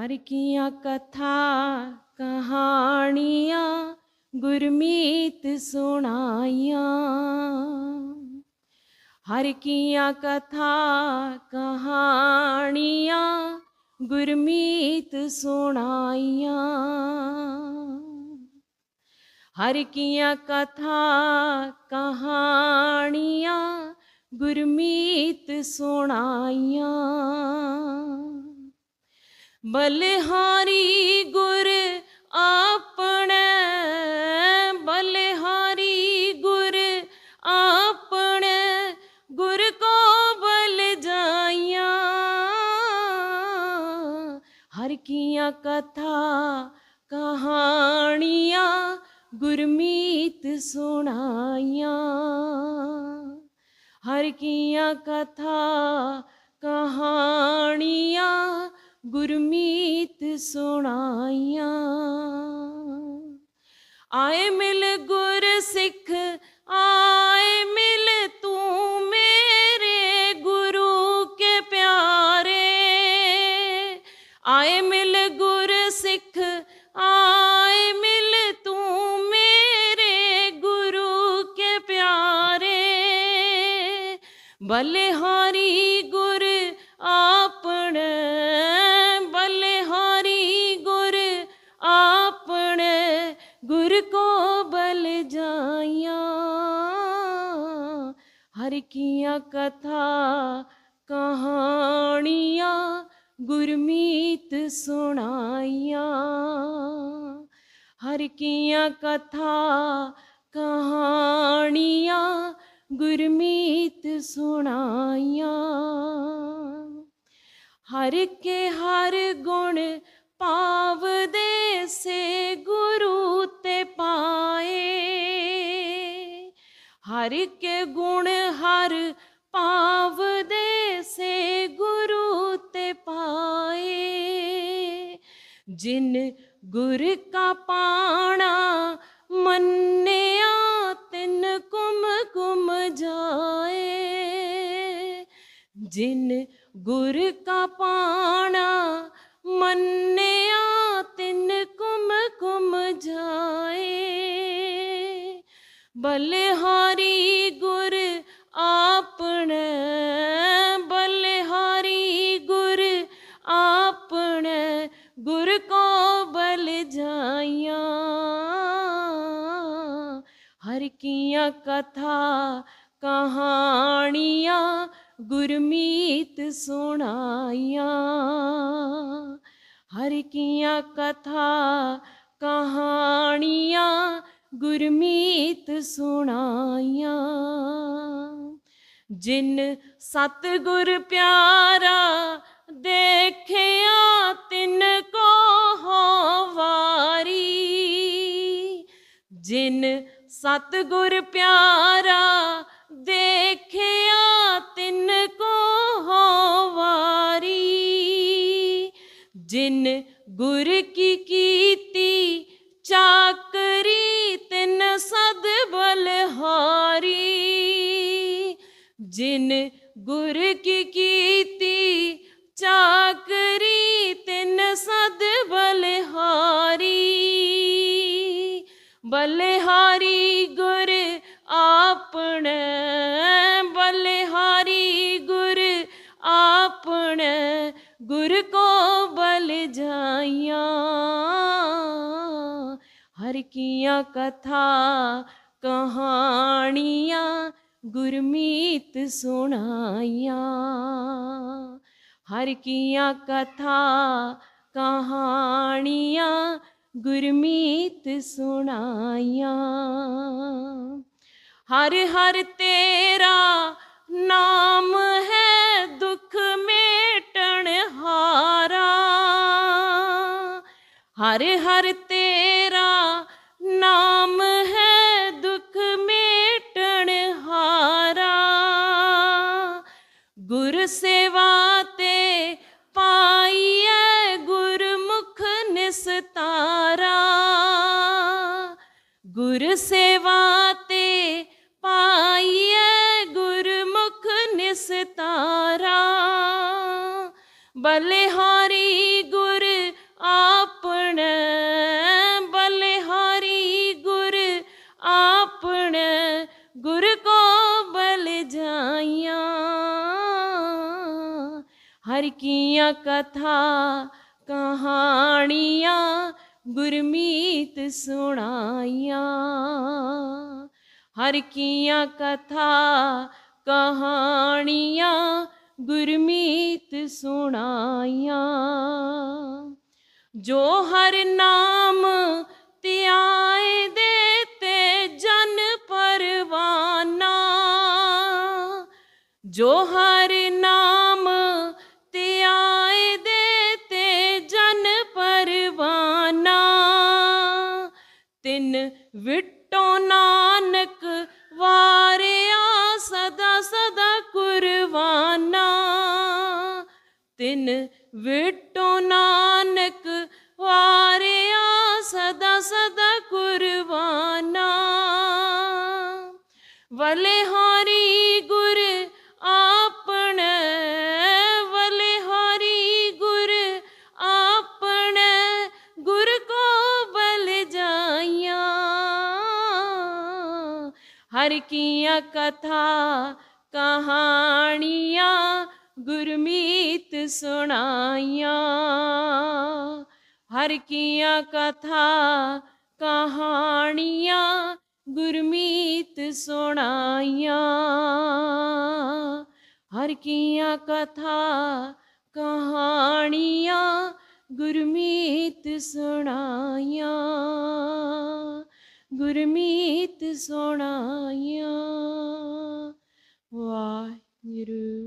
ਹਰ ਕੀਆਂ ਕਥਾ ਕਹਾਣੀਆਂ, ਗੁਰਮੀਤ ਸੁਣਾਈਆਂ। ਹਰ ਕੀਆਂ ਕਥਾ ਕਹਾਣੀਆਂ, ਗੁਰਮੀਤ ਸੁਣਾਈਆਂ। ਹਰ ਕੀਆਂ ਕਥਾ ਕਹਾਣੀਆਂ, ਗੁਰਮੀਤ ਸੁਣਾਈਆਂ। ਬਲਿਹਾਰੀ ਗੁਰ ਆਪਣੇ, ਬਲਿਹਾਰੀ ਗੁਰ ਆਪਣੇ, ਗੁਰ ਕੋ ਬਲ ਜਾਈਆਂ। ਹਰ ਕੀਆਂ ਕਥਾ ਕਹਾਣੀਆਂ ਗੁਰਮੀਤ ਸੁਣਾਈਆਂ। ਹਰ ਕੀਆਂ ਕਥਾ ਕਹਾਣੀਆਂ ਗੁਰਮੀਤ ਸੁਣਾਈਆਂ। ਆਏ ਮਿਲ ਗੁਰ ਸਿੱਖ, ਆਏ ਮਿਲ ਤੂੰ ਮੇਰੇ ਗੁਰੂ ਕੇ ਪਿਆਰੇ। ਆਏ ਮਿਲ ਗੁਰ ਸਿੱਖ, ਆਏ ਮਿਲ ਤੂੰ ਮੇਰੇ ਗੁਰੂ ਕੇ ਪਿਆਰੇ। ਬਲਿਹਾਰੀ ਹਰ ਕੀਆਂ ਕਥਾ ਕਹਾਣੀਆਂ ਗੁਰਮੀਤ ਸੁਣਾਈਆਂ। ਹਰ ਕੀਆਂ ਕਥਾ ਕਹਾਣੀਆਂ ਗੁਰਮੀਤ ਸੁਣਾਈਆਂ। ਹਰ ਕੇ ਹਰ ਗੁਣ ਪਾਵਦੇ ਸੇ ਗੁਰੂ ਤੇ ਪਾਏ। ਹਰ ਕੇ ਗੁਣ ਹਰ ਪਾਵਦੇ ਸੇ ਗੁਰੂ ਤੇ ਪਾਏ। ਜਿਨ ਗੁਰ ਕਾ ਪਾਣਾ ਮੰਨਿਆ, ਤਿਨ ਕੁਮ ਕੁਮ ਜਾਏ। ਜਿਨ ਗੁਰ ਕਾ ਪਾਣਾ ਮੰਨਿਆ, ਤਿਨ ਕੁਮ ਕੁਮ ਜਾਏ। ਬਲਿਹਾਰੀ ਹਰ ਕੀਆਂ ਕਥਾ ਕਹਾਣੀਆਂ ਗੁਰਮੀਤ ਸੁਣਾਈਆਂ। ਹਰ ਕੀਆਂ ਕਥਾ ਕਹਾਣੀਆਂ ਗੁਰਮੀਤ ਸੁਣਾਈਆਂ। ਜਿਨ ਸਤਿਗੁਰ ਪਿਆਰਾ ਦੇਖਿਆ, ਤਿਨ ਕੋ ਹੋ ਵਾਰੀ। ਜਿਨ ਸਤਿਗੁਰ ਪਿਆਰਾ, ਦੇਖਿਆ ਤਿਨ ਕੋ ਹੋ ਵਾਰੀ। ਜਿਨ ਗੁਰ ਕੀ ਕੀਤੀ, ਚਾਕਰੀ ਤਿਨ ਸਦ ਬਲਹਾਰੀ ਜਿਨ ਗੁਰ ਕੀ ਕੀਤੀ, ਚਾਕਰੀ ਬਲਿਹਾਰੀ ਗੁਰ ਆਪਣੇ, ਬਲਿਹਾਰੀ ਗੁਰ ਆਪਣੇ, ਗੁਰ ਕੋ ਬਲ ਜਾਈਆਂ। ਹਰ ਕੀਆਂ ਕਥਾ ਕਹਾਣੀਆਂ ਗੁਰਮੀਤ ਸੁਣਾਈਆਂ। ਹਰ ਕੀਆਂ ਕਥਾ ਕਹਾਣੀਆਂ ਗੁਰਮੀਤ ਸੁਣਾਈਆਂ। ਹਰ ਹਰ ਤੇਰਾ ਨਾਮ ਹੈ ਦੁੱਖ ਮੇਟਣ ਹਾਰਾ। ਹਰ ਹਰ ਗੁਰ ਸੇਵਾ ਤੇ ਪਾਈਐ ਗੁਰਮੁਖ ਨਿਸਤਾਰਾ। ਬਲਿਹਾਰੀ ਗੁਰ ਆਪਣ, ਬਲਿਹਾਰੀ ਗੁਰ ਆਪਣ, ਗੁਰ ਕੋ ਬਲ ਜਾਈਆਂ। ਹਰ ਕੀਆਂ ਕਥਾ ਕਹਾਣੀ ਗੁਰਮੀਤ ਸੁਣਾਈਆਂ। ਹਰ ਕੀਆਂ ਕਥਾ ਕਹਾਣੀਆਂ ਗੁਰਮੀਤ ਸੁਣਾਈਆਂ। ਜੋ ਹਰ ਨਾਮ ਧਿਆਏ ਦੇ ਤੇ ਜਨ ਪਰਵਾਨਾ, ਜੋ ਹਰ ਤਿਨ ਵਿਟੋ ਨਾਨਕ ਵਾਰਿਆ ਸਦਾ ਸਦਾ ਕੁਰਬਾਨਾ। ਤਿਨ ਵਿਟੋ ਹਰ ਕੀਆਂ ਕਥਾ ਕਹਾਣੀਆਂ ਗੁਰਮੀਤ ਸੁਣਾਈਆਂ। ਹਰ ਕੀਆਂ ਕਥਾ ਕਹਾਣੀਆਂ ਗੁਰਮੀਤ ਸੁਣਾਈਆਂ। ਹਰ ਕੀਆਂ ਕਥਾ ਕਹਾਣੀਆਂ ਗੁਰਮੀਤ ਸੁਣਾਈਆਂ। ਗੁਰਮੀਤ ਸੁਣਾਈਆਂ ਵਾਹਿਗੁਰੂ।